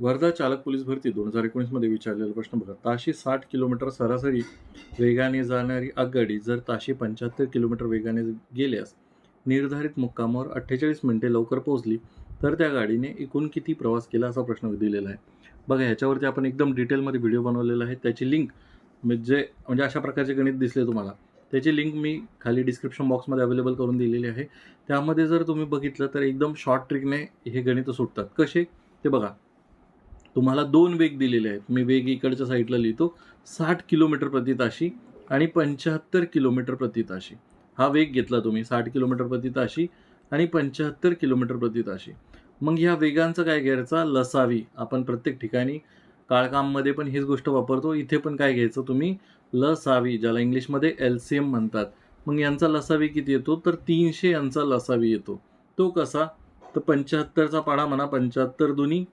वर्धा चालक पोलीस भरती दोन हजार एकोणीसमध्ये विचारलेला प्रश्न बघा. ताशी साठ किलोमीटर सरासरी वेगाने जाणारी आगगाडी जर ताशी पंच्याहत्तर किलोमीटर वेगाने गेल्यास निर्धारित मुक्कामावर अठ्ठेचाळीस मिनिटे लवकर पोहोचली तर त्या गाडीने एकूण किती प्रवास केला असा प्रश्न दिलेला आहे. बघा ह्याच्यावरती आपण एकदम डिटेलमध्ये व्हिडिओ बनवलेला आहे. त्याची लिंक म्हणजे म्हणजे अशा प्रकारचे गणित दिसले तुम्हाला. त्याची लिंक मी खाली डिस्क्रिप्शन बॉक्समध्ये अवेलेबल करून दिलेली आहे. त्यामध्ये जर तुम्ही बघितलं तर एकदम शॉर्ट ट्रिकने हे गणित सुटतात. कसे? ते बघा. तुम्हाला दोन वेग दिलेले आहेत. मी वेग इकडच्या साईडला लिहितो. साठ किलोमीटर प्रति ताशी आणि पंच्याहत्तर किलोमीटर प्रति ताशी हा वेग घेतला तुम्ही. साठ किलोमीटर प्रति ताशी आणि पंच्याहत्तर किलोमीटर प्रति ताशी मग ह्या वेगांचा काय घ्यायचा? लसावी. आपण प्रत्येक ठिकाणी काळकाममध्ये पण हीच गोष्ट वापरतो. इथे पण काय घ्यायचं तुम्ही? लसावी ज्याला इंग्लिशमध्ये एल सी एम म्हणतात. मग यांचा लसावी किती येतो? तर तीनशे यांचा लसावी येतो. तो कसा? तर पंच्याहत्तरचा पाडा म्हणा पंच्याहत्तर दुनी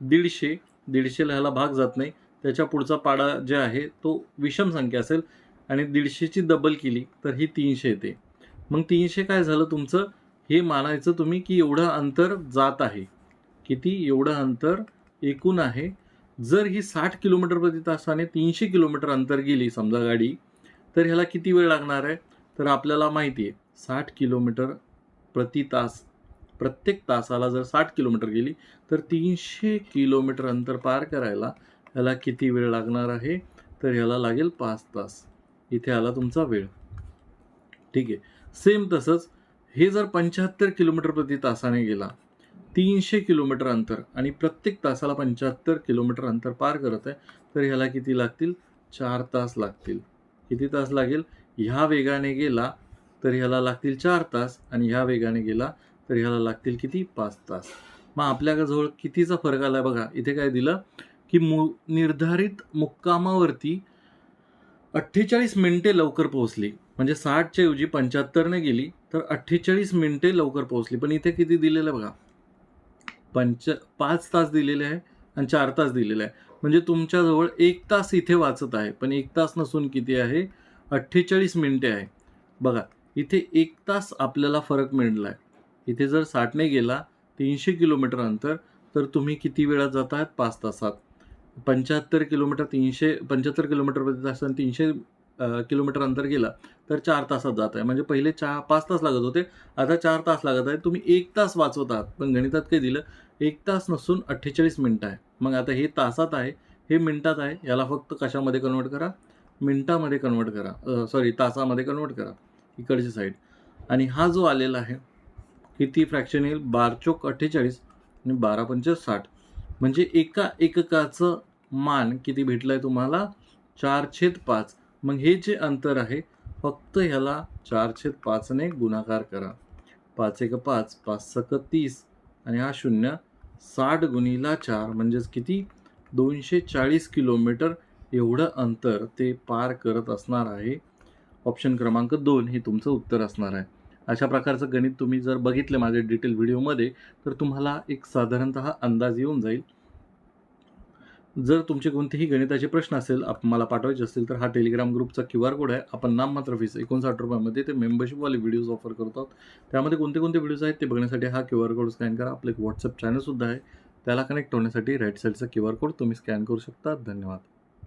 दीडशे दीडशेला ह्याला भाग जात नाही. त्याच्या पुढचा पाडा जे आहे तो विषम संख्या असेल आणि दीडशेची डबल केली तर ही तीनशे येते. मग तीनशे काय झालं तुमचं? हे मानायचं तुम्ही की एवढं अंतर जात आहे. किती? एवढं अंतर एकूण आहे. जर ही साठ किलोमीटर प्रति तासाने तीनशे किलोमीटर अंतर गेली समजा गाडी तर ह्याला किती वेळ लागणार आहे? तर आपल्याला माहिती आहे साठ किलोमीटर प्रति तास प्रत्येक तासाला जर साठ किलोमीटर गेली तर तीनशे किलोमीटर अंतर पार करायला ह्याला किती वेळ लागणार आहे? तर ह्याला लागेल पाच तास. इथे आला तुमचा वेळ. ठीक आहे. सेम तसंच हे जर पंच्याहत्तर किलोमीटर प्रति तासाने गेला तीनशे किलोमीटर अंतर आणि प्रत्येक तासाला पंच्याहत्तर किलोमीटर अंतर पार करत आहे तर ह्याला किती लागतील? चार तास लागतील. किती तास लागेल? ह्या वेगाने गेला तर ह्याला लागतील चार तास आणि ह्या वेगाने गेला तर ह्याला लागतील किती? पाच तास. मग आपल्याजवळ कितीचा फरक आला बघा. इथे काय दिलं? की मु निर्धारित मुक्कामावरती अठ्ठेचाळीस मिनिटे लवकर पोहोचली. म्हणजे साठच्या ऐवजी पंच्याहत्तरने गेली तर अठ्ठेचाळीस मिनिटे लवकर पोहोचली. पण इथे किती दिलेलं आहे बघा? पंच पाच तास दिलेले आहे आणि चार तास दिलेले आहे. म्हणजे तुमच्याजवळ एक तास इथे वाचत आहे. पण एक तास नसून किती आहे? अठ्ठेचाळीस मिनिटे आहे. बघा इथे एक तास आपल्याला फरक मिळला आहे इथे जर साठने गेला तीनशे किलोमीटर अंतर तर तुम्ही किती वेळात जात आहात? पाच तासात. पंच्याहत्तर किलोमीटर तीनशे पंच्याहत्तर किलोमीटर प्रति तासाने तीनशे किलोमीटर अंतर गेला तर चार तासात जात आहे. म्हणजे पहिले चार पाच तास लागत होते. आता चार तास लागत आहे तुम्ही एक तास वाचवत आहात. पण गणितात काही दिलं? एक तास नसून अठ्ठेचाळीस मिनटं आहे. मग आता हे तासात आहे हे मिनटात आहे याला फक्त कशामध्ये कन्वर्ट करा? मिनटामध्ये कन्वर्ट करा. सॉरी तासामध्ये कन्वर्ट करा. इकडची साईड आणि हा जो आलेला आहे किती फ्रॅक्शन येईल. बार चोक अठ्ठेचाळीस आणि बारा पंच साठ. म्हणजे एका एककाचं मान किती भेटलं आहे तुम्हाला? चार छेद पाच. मग हे जे अंतर आहे फक्त ह्याला चार छेद पाचने गुणाकार करा. पाच एक पाच पाच सक तीस. आणि हा शून्य साठ गुणीला चार. म्हणजेच किती? दोनशे चाळीस किलोमीटर एवढं अंतर ते पार करत असणार आहे. ऑप्शन क्रमांक दोन हे तुमचं उत्तर असणार आहे. अशा प्रकारचं गणित तुम्ही जर बघितलं माझ्या डिटेल व्हिडिओमध्ये तर तुम्हाला एक साधारणत अंदाज येऊन जाईल. जर तुमचे कोणतेही गणिताचे प्रश्न असेल आप मला पाठवायचे असतील तर हा टेलिग्राम ग्रुपचा क्यू आर कोड आहे. आपण नाममात्र फीस एकोणसाठ रुपयामध्ये ते मेंबरशिपवाले व्हिडिओज ऑफर करतात त्यामध्ये कोणते कोणते व्हिडिओज आहेत ते बघण्यासाठी हा क्यू आर कोड स्कॅन करा. आपलं एक व्हॉट्सअप चॅनलसुद्धा आहे. त्याला कनेक्ट होण्यासाठी राईट साईडचा क्यू आर कोड तुम्ही स्कॅन करू शकता. धन्यवाद.